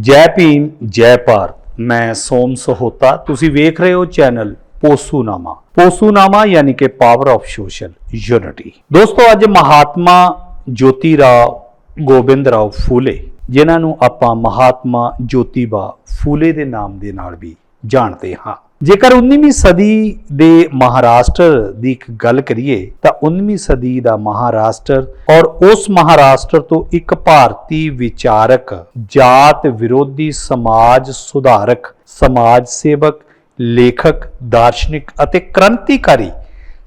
ਜੈ ਭੀਮ, ਜੈ ਭਾਰਤ। ਮੈਂ ਸੋਮ ਸਹੋਤਾ। ਤੁਸੀਂ ਵੇਖ ਰਹੇ ਹੋ ਚੈਨਲ ਪੋਸੂਨਾਮਾ। ਪੋਸੂਨਾਮਾ ਯਾਨੀ ਕਿ ਪਾਵਰ ਆਫ ਸੋਸ਼ਲ ਯੂਨਿਟੀ ਦੋਸਤੋ, ਅੱਜ ਮਹਾਤਮਾ ਜੋਤੀ ਰਾਓ ਗੋਬਿੰਦ ਰਾਓ ਫੂਲੇ, ਜਿਨ੍ਹਾਂ ਨੂੰ ਆਪਾਂ ਮਹਾਤਮਾ ਜੋਤੀਬਾ ਫੂਲੇ ਦੇ ਨਾਮ ਦੇ ਨਾਲ ਵੀ ਜਾਣਦੇ ਹਾਂ। ਜੇਕਰ 19ਵੀਂ ਸਦੀ ਦੇ ਮਹਾਰਾਸ਼ਟਰ ਦੀ ਇੱਕ ਗੱਲ ਕਰੀਏ, ਤਾਂ 19ਵੀਂ ਸਦੀ ਦਾ ਮਹਾਰਾਸ਼ਟਰ ਔਰ ਉਸ ਮਹਾਰਾਸ਼ਟਰ ਤੋਂ ਇੱਕ ਭਾਰਤੀ ਵਿਚਾਰਕ, ਜਾਤ ਵਿਰੋਧੀ ਸਮਾਜ ਸੁਧਾਰਕ, ਸਮਾਜ ਸੇਵਕ, ਲੇਖਕ, ਦਾਰਸ਼ਨਿਕ ਅਤੇ ਕ੍ਰਾਂਤੀਕਾਰੀ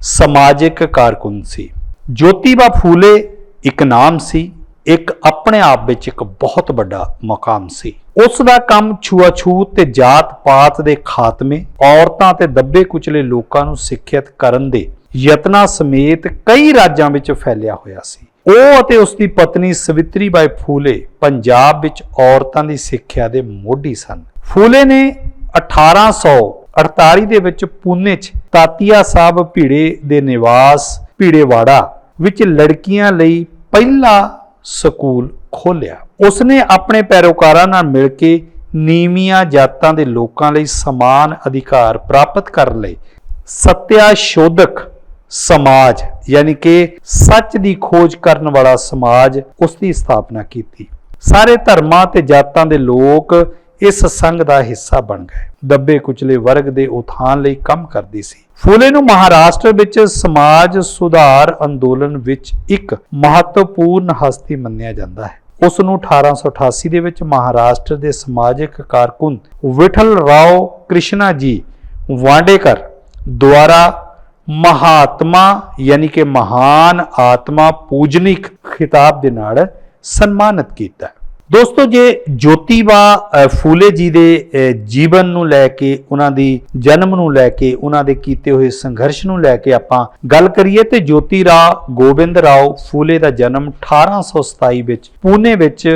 ਸਮਾਜਿਕ ਕਾਰਕੁਨ ਸੀ। ਜੋਤੀਬਾ ਫੂਲੇ ਇੱਕ ਨਾਮ ਸੀ, ਇੱਕ ਆਪਣੇ ਆਪ ਵਿੱਚ ਇੱਕ ਬਹੁਤ ਵੱਡਾ ਮਕਾਮ ਸੀ। ਉਸ ਦਾ ਕੰਮ ਛੂਆਛੂਤ ਤੇ ਜਾਤ-ਪਾਤ ਦੇ ਖਾਤਮੇ, ਔਰਤਾਂ ਤੇ ਦੱਬੇ ਕੁਚਲੇ ਲੋਕਾਂ ਨੂੰ ਸਿੱਖਿਅਤ ਕਰਨ ਦੇ ਯਤਨਾਂ ਸਮੇਤ ਕਈ ਰਾਜਾਂ ਵਿੱਚ ਫੈਲਿਆ ਹੋਇਆ ਸੀ। ਉਹ ਅਤੇ ਉਸ ਦੀ ਪਤਨੀ ਸਵਿਤਰੀ ਬਾਈ ਫੂਲੇ ਪੰਜਾਬ ਵਿੱਚ ਔਰਤਾਂ ਦੀ ਸਿੱਖਿਆ ਦੇ ਮੋਢੀ ਸਨ। ਫੂਲੇ ਨੇ 1848 ਦੇ ਵਿੱਚ ਪੂਨੇ 'ਚ ਤਾਤੀਆ ਸਾਹਿਬ ਭੀੜੇ ਦੇ ਨਿਵਾਸ ਭੀੜੇਵਾੜਾ ਵਿੱਚ ਲੜਕੀਆਂ ਲਈ ਪਹਿਲਾ ਸਕੂਲ ਖੋਲਿਆ। ਉਸਨੇ ਆਪਣੇ ਪੈਰੋਕਾਰਾਂ ਨਾਲ ਮਿਲ ਕੇ ਨੀਵੀਆਂ ਜਾਤਾਂ ਦੇ ਲੋਕਾਂ ਲਈ ਸਮਾਨ ਅਧਿਕਾਰ ਪ੍ਰਾਪਤ ਕਰਨ ਲਈ ਸਤਿਆ ਸ਼ੋਧਕ ਸਮਾਜ, ਯਾਨੀ ਕਿ ਸੱਚ ਦੀ ਖੋਜ ਕਰਨ ਵਾਲਾ ਸਮਾਜ ਉਸ ਦੀ ਸਥਾਪਨਾ ਕੀਤੀ। ਸਾਰੇ ਧਰਮਾਂ ਤੇ ਜਾਤਾਂ ਦੇ ਲੋਕ ਇਸ ਸੰਘ ਦਾ ਹਿੱਸਾ ਬਣ ਗਏ। ਦੱਬੇ ਕੁਚਲੇ ਵਰਗ ਦੇ ਉਥਾਨ ਲਈ ਕੰਮ ਕਰਦੀ ਸੀ। ਫੂਲੇ ਨੂੰ ਮਹਾਰਾਸ਼ਟਰ ਵਿੱਚ ਸਮਾਜ ਸੁਧਾਰ ਅੰਦੋਲਨ ਵਿੱਚ ਇੱਕ ਮਹੱਤਵਪੂਰਨ ਹਸਤੀ ਮੰਨਿਆ ਜਾਂਦਾ ਹੈ। ਉਸ ਨੂੰ 1888 ਦੇ ਵਿੱਚ ਮਹਾਰਾਸ਼ਟਰ ਦੇ ਸਮਾਜਿਕ ਕਾਰਕੁਨ ਵਿਠਲ ਰਾਓ ਕ੍ਰਿਸ਼ਨਾ ਜੀ ਵਾਂਡੇਕਰ ਦੁਆਰਾ ਮਹਾਤਮਾ ਯਾਨੀ ਕਿ ਮਹਾਨ ਆਤਮਾ ਪੂਜਨਿਕ ਖਿਤਾਬ ਦੇ ਨਾਲ ਸਨਮਾਨਿਤ ਕੀਤਾ। ਦੋਸਤੋ, ਜੇ ਜੋਤੀਬਾ ਫੂਲੇ ਜੀ ਦੇ ਜੀਵਨ ਨੂੰ ਲੈ ਕੇ, ਉਹਨਾਂ ਦੀ ਜਨਮ ਨੂੰ ਲੈ ਕੇ, ਉਹਨਾਂ ਦੇ ਕੀਤੇ ਹੋਏ ਸੰਘਰਸ਼ ਨੂੰ ਲੈ ਕੇ ਆਪਾਂ ਗੱਲ ਕਰੀਏ, ਤੇ ਜੋਤੀ ਰਾਓ ਗੋਬਿੰਦ ਰਾਓ ਫੂਲੇ ਦਾ ਜਨਮ 1827 ਵਿੱਚ ਪੂਨੇ ਵਿੱਚ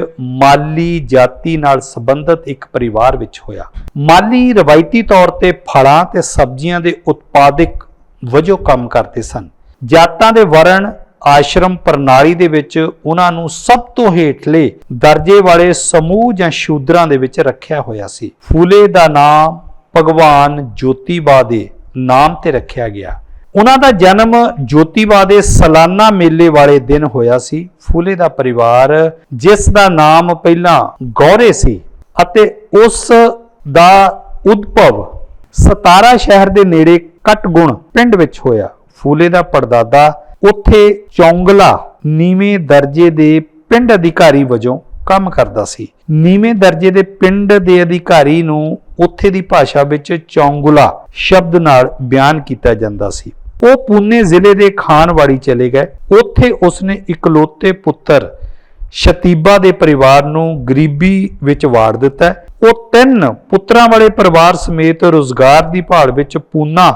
ਮਾਲੀ ਜਾਤੀ ਨਾਲ ਸੰਬੰਧਿਤ ਇੱਕ ਪਰਿਵਾਰ ਵਿੱਚ ਹੋਇਆ। ਮਾਲੀ ਰਵਾਇਤੀ ਤੌਰ ਤੇ ਫਲਾਂ ਤੇ ਸਬਜ਼ੀਆਂ ਦੇ ਉਤਪਾਦਕ ਵਜੋਂ ਕੰਮ ਕਰਦੇ ਸਨ। ਜਾਤਾਂ ਦੇ ਵਰਣ ਆਸ਼ਰਮ ਪ੍ਰਣਾਲੀ ਦੇ ਵਿੱਚ ਉਹਨਾਂ ਨੂੰ ਸਭ ਤੋਂ ਹੇਠਲੇ ਦਰਜੇ ਵਾਲੇ ਸਮੂਹ ਜਾਂ ਸ਼ੂਦਰਾਂ ਦੇ ਵਿੱਚ ਰੱਖਿਆ ਹੋਇਆ ਸੀ। ਫੂਲੇ ਦਾ ਨਾਮ ਭਗਵਾਨ ਜੋਤੀਬਾ ਦੇ ਨਾਮ ਤੇ ਰੱਖਿਆ ਗਿਆ। ਉਹਨਾਂ ਦਾ ਜਨਮ ਜੋਤੀਬਾ ਦੇ ਸਾਲਾਨਾ ਮੇਲੇ ਵਾਲੇ ਦਿਨ ਹੋਇਆ ਸੀ। ਫੂਲੇ ਦਾ ਪਰਿਵਾਰ, ਜਿਸ ਦਾ ਨਾਮ ਪਹਿਲਾਂ ਗੌਰੇ ਸੀ ਅਤੇ ਉਸ ਦਾ ਉਦਭਵ ਸਤਾਰਾ ਸ਼ਹਿਰ ਦੇ ਨੇੜੇ ਕਟਗੁਣ ਪਿੰਡ ਵਿੱਚ ਹੋਇਆ। ਫੂਲੇ ਦਾ ਪੜਦਾਦਾ ਉੱਥੇ ਚੌਂਗਲਾ ਨੀਵੇਂ ਦਰਜੇ ਦੇ ਪਿੰਡ ਅਧਿਕਾਰੀ ਵਜੋਂ ਕੰਮ ਕਰਦਾ ਸੀ। ਨੀਵੇਂ ਦਰਜੇ ਦੇ ਪਿੰਡ ਦੇ ਅਧਿਕਾਰੀ ਨੂੰ ਉੱਥੇ ਦੀ ਭਾਸ਼ਾ ਵਿੱਚ ਚੌਂਗਲਾ ਸ਼ਬਦ ਨਾਲ ਬਿਆਨ ਕੀਤਾ ਜਾਂਦਾ ਸੀ। ਉਹ ਪੂਨੇ ਜ਼ਿਲ੍ਹੇ ਦੇ ਖਾਨਵਾੜੀ ਚਲੇ ਗਏ। ਉੱਥੇ ਉਸਨੇ ਇਕਲੌਤੇ ਪੁੱਤਰ ਸ਼ਤੀਬਾ ਦੇ ਪਰਿਵਾਰ ਨੂੰ ਗਰੀਬੀ ਵਿੱਚ ਵਾੜ ਦਿੱਤਾ। ਉਹ ਤਿੰਨ ਪੁੱਤਰਾਂ ਵਾਲੇ ਪਰਿਵਾਰ ਸਮੇਤ ਰੋਜ਼ਗਾਰ ਦੀ ਭਾਲ ਵਿੱਚ ਪੂਨਾ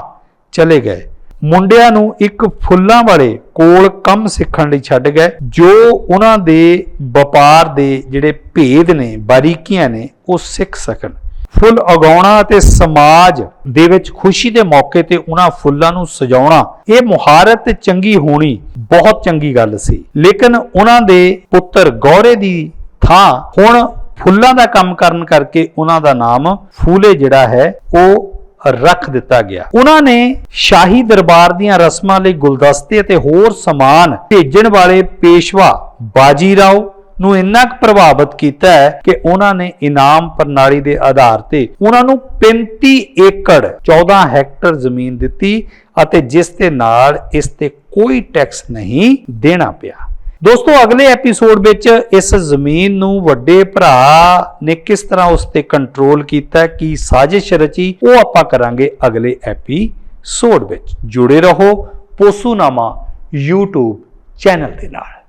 ਚਲੇ ਗਏ। ਮੁੰਡਿਆਂ ਨੂੰ ਇੱਕ ਫੁੱਲਾਂ ਵਾਲੇ ਕੋਲ ਕੰਮ ਸਿੱਖਣ ਲਈ ਛੱਡ ਗਏ, ਜੋ ਉਹਨਾਂ ਦੇ ਵਪਾਰ ਦੇ ਜਿਹੜੇ ਭੇਦ ਨੇ, ਬਾਰੀਕੀਆਂ ਨੇ, ਉਹ ਸਿੱਖ ਸਕਣ। ਫੁੱਲ ਉਗਾਉਣਾ ਅਤੇ ਸਮਾਜ ਦੇ ਵਿੱਚ ਖੁਸ਼ੀ ਦੇ ਮੌਕੇ ਤੇ ਉਹਨਾਂ ਫੁੱਲਾਂ ਨੂੰ ਸਜਾਉਣਾ, ਇਹ ਮੁਹਾਰਤ ਚੰਗੀ ਹੋਣੀ ਬਹੁਤ ਚੰਗੀ ਗੱਲ ਸੀ। ਲੇਕਿਨ ਉਹਨਾਂ ਦੇ ਪੁੱਤਰ ਗੌਰੇ ਦੀ ਥਾਂ ਹੁਣ ਫੁੱਲਾਂ ਦਾ ਕੰਮ ਕਰਨ ਕਰਕੇ ਉਹਨਾਂ ਦਾ ਨਾਮ ਫੂਲੇ ਜਿਹੜਾ ਹੈ, ਉਹ ਰੱਖ ਦਿੱਤਾ ਗਿਆ। ਉਹਨਾਂ ਨੇ ਸ਼ਾਹੀ ਦਰਬਾਰ ਦੀਆਂ ਰਸਮਾਂ ਲਈ ਗੁਲਦਸਤੇ ਅਤੇ ਹੋਰ ਸਮਾਨ ਭੇਜਣ ਵਾਲੇ ਪੇਸ਼ਵਾ ਬਾਜੀ ਰਾਓ ਨੂੰ ਇੰਨਾ ਕੁ ਪ੍ਰਭਾਵਿਤ ਕੀਤਾ ਹੈ ਕਿ ਉਹਨਾਂ ਨੇ ਇਨਾਮ ਪ੍ਰਣਾਲੀ ਦੇ ਆਧਾਰ ਤੇ ਉਹਨਾਂ ਨੂੰ 35 ਏਕੜ 14 ਹੈਕਟਰ ਜ਼ਮੀਨ ਦਿੱਤੀ ਅਤੇ ਜਿਸ ਦੇ ਨਾਲ ਇਸ ਤੇ ਕੋਈ ਟੈਕਸ ਨਹੀਂ ਦੇਣਾ ਪਿਆ। ਦੋਸਤੋ, ਅਗਲੇ ਐਪੀਸੋਡ ਵਿੱਚ ਇਸ ਜ਼ਮੀਨ ਨੂੰ ਵੱਡੇ ਭਰਾ ਨੇ ਕਿਸ ਤਰ੍ਹਾਂ ਉਸ ਤੇ ਕੰਟਰੋਲ ਕੀਤਾ, ਕੀ ਸਾਜ਼ਿਸ਼ ਰਚੀ, ਉਹ ਆਪਾਂ ਕਰਾਂਗੇ ਅਗਲੇ ਐਪੀਸੋਡ ਵਿੱਚ। ਜੁੜੇ ਰਹੋ ਪੋਸੂਨਾਮਾ YouTube ਚੈਨਲ ਦੇ ਨਾਲ।